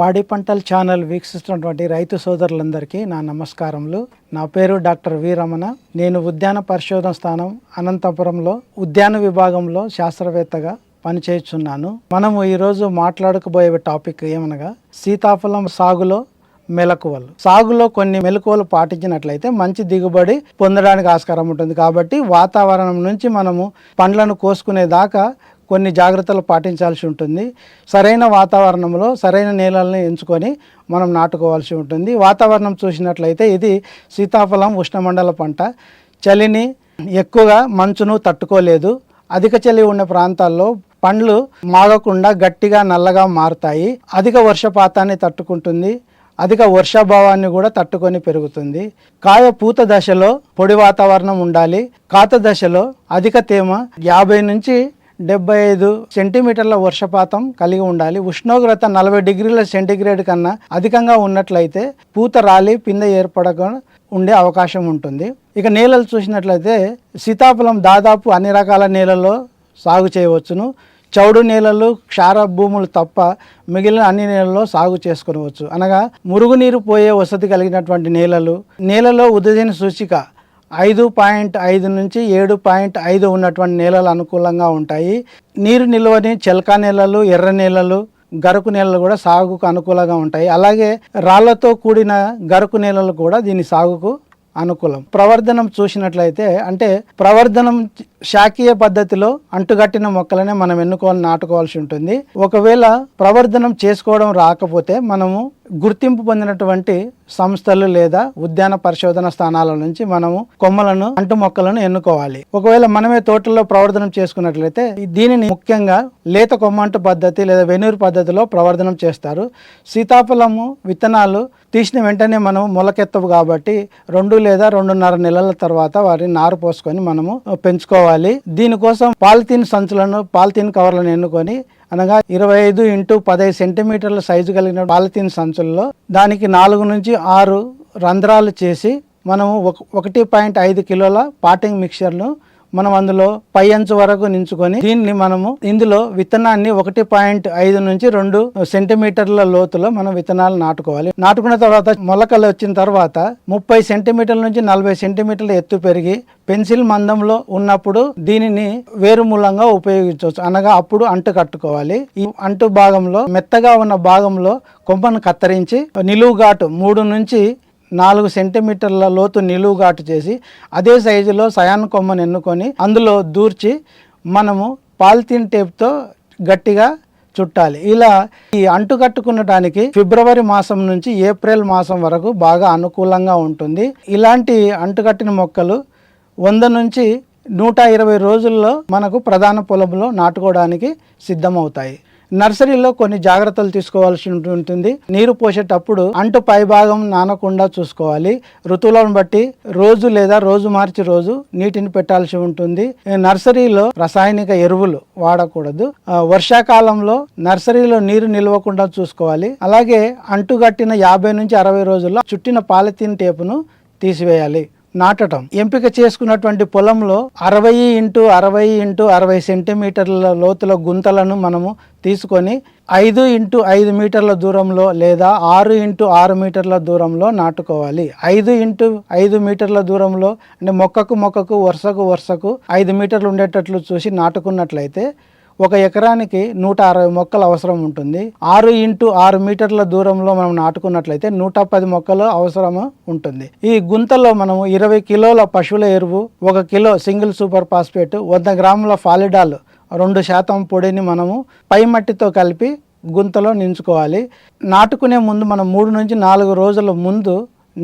పాడి పంటల ఛానల్ వీక్షిస్తున్నటువంటి రైతు సోదరులందరికీ నా నమస్కారములు. నా పేరు డాక్టర్ వి రమణ. నేను ఉద్యాన పరిశోధన స్థానం అనంతపురంలో ఉద్యాన విభాగంలో శాస్త్రవేత్తగా పనిచేస్తున్నాను. మనము ఈరోజు మాట్లాడుకోబోయే టాపిక్ ఏమనగా సీతాఫలం సాగులో మెలకువలు. సాగులో కొన్ని మెలకువలు పాటించినట్లయితే మంచి దిగుబడి పొందడానికి ఆస్కారం ఉంటుంది. కాబట్టి వాతావరణం నుంచి మనము పండ్లను కోసుకునే దాకా కొన్ని జాగ్రత్తలు పాటించాల్సి ఉంటుంది. సరైన వాతావరణంలో సరైన నేలల్ని ఎంచుకొని మనం నాటుకోవాల్సి ఉంటుంది. వాతావరణం చూసినట్లయితే ఇది సీతాఫలం ఉష్ణమండల పంట. చలిని ఎక్కువగా మంచును తట్టుకోలేదు. అధిక చలి ఉన్న ప్రాంతాల్లో పండ్లు మాగకుండా గట్టిగా నల్లగా మారుతాయి. అధిక వర్షపాతాన్ని తట్టుకుంటుంది. అధిక వర్షాభావాన్ని కూడా తట్టుకొని పెరుగుతుంది. కాయ పూత దశలో పొడి వాతావరణం ఉండాలి. కాత దశలో అధిక తేమ యాభై నుంచి డెబ్బై ఐదు సెంటీమీటర్ల వర్షపాతం కలిగి ఉండాలి. ఉష్ణోగ్రత నలభై డిగ్రీల సెంటీగ్రేడ్ కన్నా అధికంగా ఉన్నట్లయితే పూత రాలి పిందె ఏర్పడక ఉండే అవకాశం ఉంటుంది. ఇక నేలలు చూసినట్లయితే సీతాఫలం దాదాపు అన్ని రకాల నేలల్లో సాగు చేయవచ్చును. చౌడు నేలలు క్షార భూములు తప్ప మిగిలిన అన్ని నేలల్లో సాగు చేసుకునవచ్చు అనగా మురుగునీరు పోయే వసతి కలిగినటువంటి నేలలు నేలలో ఉదజన సూచిక ఐదు పాయింట్ ఐదు నుంచి ఏడు పాయింట్ ఐదు ఉన్నటువంటి నేలలు అనుకూలంగా ఉంటాయి. నీరు నిల్వని చెలకా నేలలు ఎర్ర నేలలు గరుకు నేలలు కూడా సాగుకు అనుకూలంగా ఉంటాయి. అలాగే రాళ్ళతో కూడిన గరుకు నేలలు కూడా దీని సాగుకు అనుకూలం. ప్రవర్ధనం చూసినట్లయితే అంటే ప్రవర్ధనం శాఖీయ పద్ధతిలో అంటుగట్టిన మొక్కలనే మనం ఎన్నుకోవాలి నాటుకోవాల్సి ఉంటుంది. ఒకవేళ ప్రవర్ధనం చేసుకోవడం రాకపోతే మనము గుర్తింపు పొందినటువంటి సంస్థలు లేదా ఉద్యాన పరిశోధన స్థానాల నుంచి మనము కొమ్మలను అంటు మొక్కలను ఎన్నుకోవాలి. ఒకవేళ మనమే తోటల్లో ప్రవర్ధనం చేసుకున్నట్లయితే దీనిని ముఖ్యంగా లేత కొమ్మంటు పద్ధతి లేదా వెనూరు పద్ధతిలో ప్రవర్ధనం చేస్తారు. సీతాఫలము విత్తనాలు తీసిన వెంటనే మనము మొలకెత్తవు కాబట్టి రెండు లేదా రెండున్నర నెలల తర్వాత వారిని నారు పోసుకొని మనము పెంచుకోవాలి. దీనికోసం పాలిథిన్ సంచులను పాలిథిన్ కవర్లను ఎన్నుకొని అనగా ఇరవై ఐదు ఇంటూ పదహైదు సెంటీమీటర్ల సైజు కలిగిన పాలిథిన్ సంచుల్లో దానికి నాలుగు నుంచి ఆరు రంధ్రాలు చేసి మనము ఒక ఒకటి పాయింట్ ఐదు కిలోల పాటింగ్ మిక్చర్ను మనం అందులో పై అంచు వరకు నించుకొని దీన్ని మనము ఇందులో విత్తనాన్ని ఒకటి పాయింట్ ఐదు నుంచి రెండు సెంటీమీటర్ల లోతులో మనం విత్తనాలు నాటుకోవాలి. నాటుకున్న తర్వాత మొలకలు వచ్చిన తర్వాత ముప్పై సెంటీమీటర్ల నుంచి నలభై సెంటీమీటర్ల ఎత్తు పెరిగి పెన్సిల్ మందంలో ఉన్నప్పుడు దీనిని వేరు మూలంగా ఉపయోగించవచ్చు. అనగా అప్పుడు అంటు కట్టుకోవాలి. ఈ అంటు భాగంలో మెత్తగా ఉన్న భాగంలో కొమ్మను కత్తిరించి నిలువుగాటు మూడు నుంచి నాలుగు సెంటీమీటర్ల లోతు నిలువుగాటు చేసి అదే సైజులో సయాన్ కొమ్మను ఎన్నుకొని అందులో దూర్చి మనము పాలిథిన్ టేప్తో గట్టిగా చుట్టాలి. ఇలా ఈ అంటు కట్టుకునడానికి ఫిబ్రవరి మాసం నుంచి ఏప్రిల్ మాసం వరకు బాగా అనుకూలంగా ఉంటుంది. ఇలాంటి అంటుకట్టిన మొక్కలు వంద నుంచి నూట ఇరవై రోజుల్లో మనకు ప్రధాన పొలంలో నాటుకోవడానికి సిద్ధమవుతాయి. నర్సరీలో కొన్ని జాగ్రత్తలు తీసుకోవాల్సి ఉంటుంది నీరు పోసేటప్పుడు అంటు పై భాగం నానకుండా చూసుకోవాలి. ఋతువులను బట్టి రోజు లేదా రోజు మార్చి రోజు నీటిని పెట్టాల్సి ఉంటుంది. నర్సరీలో రసాయనిక ఎరువులు వాడకూడదు. వర్షాకాలంలో నర్సరీలో నీరు నిల్వకుండా చూసుకోవాలి. అలాగే అంటుగట్టిన యాభై నుంచి అరవై రోజుల్లో చుట్టిన పాలిథిన్ టేపును తీసివేయాలి. నాటడం ఎంపిక చేసుకున్నటువంటి పొలంలో అరవై ఇంటూ అరవై ఇంటూ అరవై సెంటీమీటర్ల లోతుల గుంతలను మనము తీసుకొని ఐదు ఇంటూ ఐదు మీటర్ల దూరంలో లేదా ఆరు ఇంటూ ఆరు మీటర్ల దూరంలో నాటుకోవాలి. ఐదు ఇంటూ ఐదు మీటర్ల దూరంలో అంటే మొక్కకు మొక్కకు వరుసకు వరుసకు ఐదు మీటర్లు ఉండేటట్లు చూసి నాటుకున్నట్లయితే ఒక ఎకరానికి నూట అరవై మొక్కలు అవసరం ఉంటుంది. ఆరు ఇంటూ ఆరు మీటర్ల దూరంలో మనం నాటుకున్నట్లయితే నూట పది మొక్కలు అవసరం ఉంటుంది. ఈ గుంతలో మనము ఇరవై కిలోల పశువుల ఎరువు ఒక కిలో సింగిల్ సూపర్ ఫాస్ఫేట్ వంద గ్రాముల ఫాలిడాల్ రెండు శాతం పొడిని మనము పై మట్టితో కలిపి గుంతలో నించుకోవాలి. నాటుకునే ముందు మనం మూడు నుంచి నాలుగు రోజుల ముందు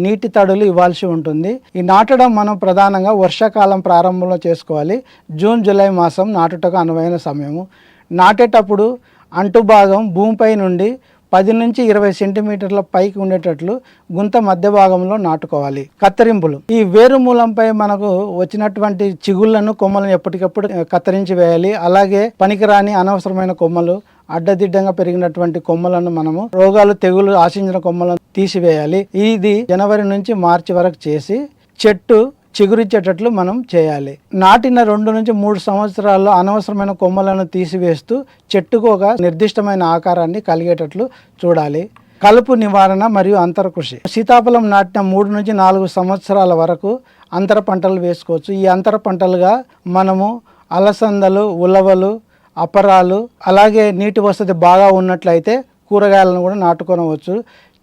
నీటి తడులు ఇవ్వాల్సి ఉంటుంది. ఈ నాటడం మనం ప్రధానంగా వర్షాకాలం ప్రారంభంలో చేసుకోవాలి. జూన్ జూలై మాసం నాటుటకు అనువైన సమయము. నాటేటప్పుడు అంటు భాగం భూమిపై నుండి పది నుంచి ఇరవై సెంటీమీటర్ల పైకి ఉండేటట్లు గుంత మధ్య భాగంలో నాటుకోవాలి. కత్తిరింపులు. ఈ వేరు మూలంపై మనకు వచ్చినటువంటి చిగుళ్ళను కొమ్మలను ఎప్పటికప్పుడు కత్తిరించి వేయాలి. అలాగే పనికిరాని అనవసరమైన కొమ్మలు అడ్డదిడ్డంగా పెరిగినటువంటి కొమ్మలను మనము రోగాలు తెగులు ఆశించిన కొమ్మలను తీసివేయాలి. ఇది జనవరి నుంచి మార్చి వరకు చేసి చెట్టు చిగురిచ్చేటట్లు మనం చేయాలి. నాటిన రెండు నుంచి మూడు సంవత్సరాల్లో అనవసరమైన కొమ్మలను తీసివేస్తూ చెట్టుకు ఒక నిర్దిష్టమైన ఆకారాన్ని కలిగేటట్లు చూడాలి. కలుపు నివారణ మరియు అంతర కృషి. సీతాఫలం నాటిన మూడు నుంచి నాలుగు సంవత్సరాల వరకు అంతర పంటలు వేసుకోవచ్చు. ఈ అంతర పంటలుగా మనము అలసందలు ఉలవలు అపరాలు అలాగే నీటి వసతి బాగా ఉన్నట్లయితే కూరగాయలను కూడా నాటుకొనవచ్చు.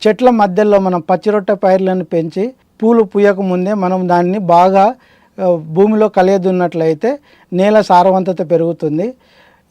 చెట్ల మధ్యలో మనం పచ్చిరొట్ట పైర్లను పెంచి పూలు పూయక ముందే మనం దాన్ని బాగా భూమిలో కలియదున్నట్లయితే నేల సారవంతత పెరుగుతుంది.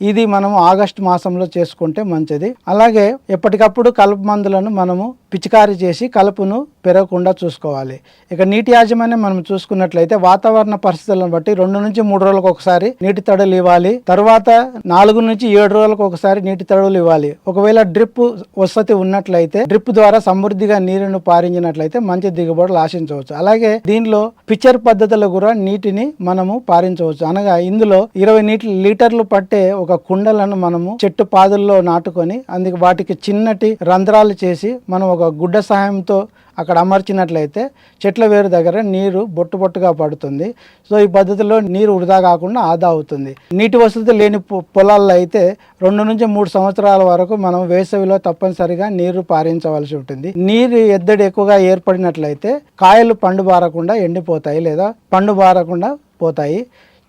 ఇది మనము ఆగస్టు మాసంలో చేసుకుంటే మంచిది. అలాగే ఎప్పటికప్పుడు కలుపు మందులను మనము పిచికారీ చేసి కలుపును పెరగకుండా చూసుకోవాలి. ఇక నీటి యాజమాన్యం మనం చూసుకున్నట్లయితే వాతావరణ పరిస్థితులను బట్టి రెండు నుంచి మూడు రోజులకు ఒకసారి నీటి తడులు ఇవ్వాలి. తర్వాత నాలుగు నుంచి ఏడు రోజులకు ఒకసారి నీటి తడులు ఇవ్వాలి. ఒకవేళ డ్రిప్ వసతి ఉన్నట్లయితే డ్రిప్ ద్వారా సమృద్ధిగా నీరును పారించినట్లయితే మంచి దిగుబడులు ఆశించవచ్చు. అలాగే దీనిలో పిక్చర్ పద్ధతిలో కూడా నీటిని మనము పారించవచ్చు. అనగా ఇందులో ఇరవై నీటి లీటర్లు పట్టే ఒక కుండలను మనము చెట్టు పాదుల్లో నాటుకొని అందుకు వాటికి చిన్నటి రంధ్రాలు చేసి మనం ఒక ఒక గుడ్డ సహాయంతో అక్కడ అమర్చినట్లయితే చెట్ల వేరు దగ్గర నీరు బొట్టు బొట్టుగా పడుతుంది. సో ఈ పద్ధతిలో నీరు వృధా కాకుండా ఆదా అవుతుంది. నీటి వసతి లేని పొ- పొలాల్లో అయితే రెండు నుంచి మూడు సంవత్సరాల వరకు మనం వేసవిలో తప్పనిసరిగా నీరు పారించవలసి ఉంటుంది. నీరు ఎద్దడి ఎక్కువగా ఏర్పడినట్లయితే కాయలు పండు బారకుండా ఎండిపోతాయి లేదా పండు బారకుండా పోతాయి.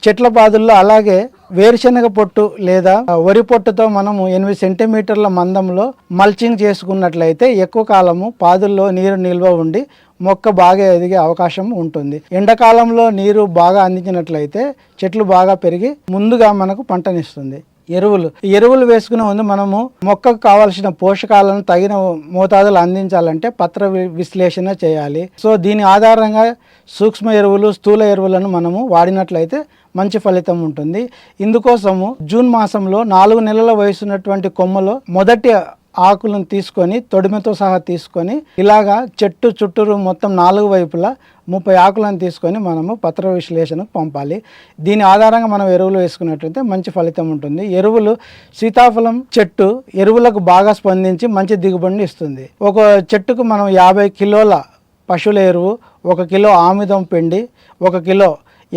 చెట్ల బాధల్లో అలాగే వేరుశనగ పొట్టు లేదా వరి పొట్టుతో మనము ఎనిమిది సెంటీమీటర్ల మందంలో మల్చింగ్ చేసుకున్నట్లయితే ఎక్కువ కాలము పాదుల్లో నీరు నిల్వ ఉండి మొక్క బాగా ఎదిగే అవకాశం ఉంటుంది. ఎండాకాలంలో నీరు బాగా అందించినట్లయితే చెట్లు బాగా పెరిగి ముందుగా మనకు పంటనిస్తుంది. ఎరువులు. ఎరువులు వేసుకునే ముందు మనము మొక్కకు కావాల్సిన పోషకాలను తగిన మోతాదులు అందించాలంటే పత్ర విశ్లేషణ చేయాలి. సో దీని ఆధారంగా సూక్ష్మ ఎరువులు స్థూల ఎరువులను మనము వాడినట్లయితే మంచి ఫలితం ఉంటుంది. ఇందుకోసము జూన్ మాసంలో నాలుగు నెలల వయసున్నటువంటి కొమ్మలో మొదటి ఆకులను తీసుకొని తొడిమతో సహా తీసుకొని ఇలాగా చెట్టు చుట్టూరు మొత్తం నాలుగు వైపులా ముప్పై ఆకులను తీసుకొని మనము పత్ర విశ్లేషణకు పంపాలి. దీని ఆధారంగా మనం ఎరువులు వేసుకున్నట్లయితే మంచి ఫలితం ఉంటుంది. ఎరువులు సీతాఫలం చెట్టు ఎరువులకు బాగా స్పందించి మంచి దిగుబడిని ఇస్తుంది. ఒక చెట్టుకు మనం యాభై కిలోల పశువుల ఎరువు ఒక కిలో ఆముదం పిండి ఒక కిలో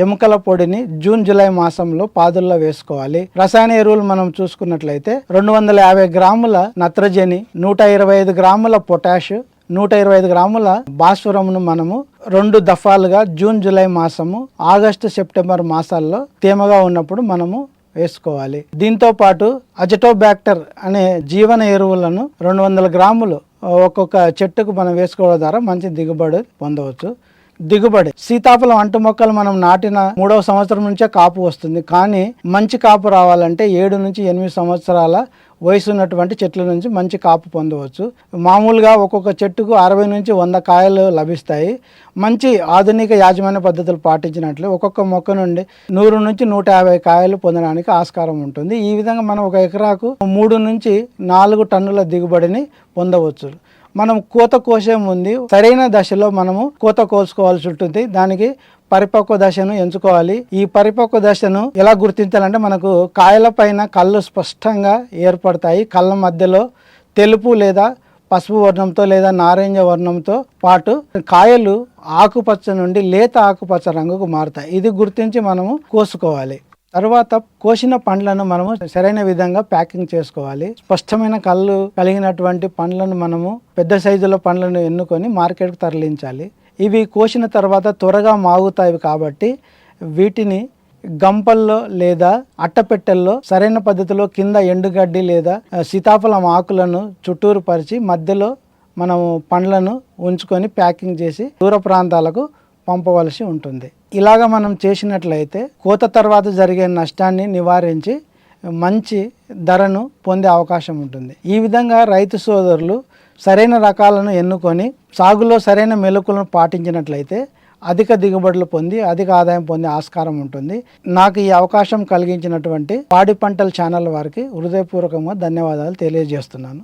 ఎముకల పొడిని జూన్ జూలై మాసంలో పాదుల్లో వేసుకోవాలి. రసాయన ఎరువులు మనం చూసుకున్నట్లయితే రెండు వందల యాభై గ్రాముల నత్రజని నూట ఇరవై ఐదు గ్రాముల పొటాష్ నూట ఇరవై ఐదు గ్రాముల భాస్వరమును మనము రెండు దఫాలుగా జూన్ జూలై మాసము ఆగస్టు సెప్టెంబర్ మాసాల్లో తేమగా ఉన్నప్పుడు మనము వేసుకోవాలి. దీంతో పాటు అజటోబ్యాక్టర్ అనే జీవన ఎరువులను రెండు వందల గ్రాములు ఒక్కొక్క చెట్టుకు మనం వేసుకోవడం ద్వారా మంచి దిగుబడి పొందవచ్చు. దిగుబడి. సీతాఫలం అంటు మొక్కలు మనం నాటిన మూడవ సంవత్సరం నుంచే కాపు వస్తుంది. కానీ మంచి కాపు రావాలంటే ఏడు నుంచి ఎనిమిది సంవత్సరాల వయసు ఉన్నటువంటి చెట్ల నుంచి మంచి కాపు పొందవచ్చు. మామూలుగా ఒక్కొక్క చెట్టుకు అరవై నుంచి వంద కాయలు లభిస్తాయి. మంచి ఆధునిక యాజమాన్య పద్ధతులు పాటించినట్లు ఒక్కొక్క మొక్క నుండి నూరు నుంచి నూట యాభై కాయలు పొందడానికి ఆస్కారం ఉంటుంది. ఈ విధంగా మనం ఒక ఎకరాకు మూడు నుంచి నాలుగు టన్నుల దిగుబడిని పొందవచ్చు. మనం కోత కోసే ముందు సరైన దశలో మనము కోత కోసుకోవాల్సి ఉంటుంది. దానికి పరిపక్వ దశను ఎంచుకోవాలి. ఈ పరిపక్వ దశను ఎలా గుర్తించాలంటే మనకు కాయల పైన కళ్ళు స్పష్టంగా ఏర్పడతాయి. కళ్ళ మధ్యలో తెలుపు లేదా పసుపు వర్ణంతో లేదా నారింజ వర్ణంతో పాటు కాయలు ఆకుపచ్చ నుండి లేత ఆకుపచ్చ రంగుకు మారుతాయి. ఇది గుర్తించి మనము కోసుకోవాలి. తర్వాత కోసిన పండ్లను మనము సరైన విధంగా ప్యాకింగ్ చేసుకోవాలి. స్పష్టమైన కళ్ళు కలిగినటువంటి పండ్లను మనము పెద్ద సైజులో పండ్లను ఎన్నుకొని మార్కెట్కు తరలించాలి. ఇవి కోసిన తర్వాత త్వరగా మాగుతాయి కాబట్టి వీటిని గంపల్లో లేదా అట్టపెట్టెల్లో సరైన పద్ధతిలో కింద ఎండుగడ్డి లేదా సీతాఫలం ఆకులను చుట్టూరు పరిచి మధ్యలో మనము పండ్లను ఉంచుకొని ప్యాకింగ్ చేసి దూర ప్రాంతాలకు పంపవలసి ఉంటుంది. ఇలాగ మనం చేసినట్లయితే కోత తర్వాత జరిగే నష్టాన్ని నివారించి మంచి ధరను పొందే అవకాశం ఉంటుంది. ఈ విధంగా రైతు సోదరులు సరైన రకాలను ఎన్నుకొని సాగులో సరైన మెలకులను పాటించినట్లయితే అధిక దిగుబడులు పొంది అధిక ఆదాయం పొందే ఆస్కారం ఉంటుంది. నాకు ఈ అవకాశం కలిగించినటువంటి పాడి పంటల ఛానల్ వారికి హృదయపూర్వకంగా ధన్యవాదాలు తెలియజేస్తున్నాను.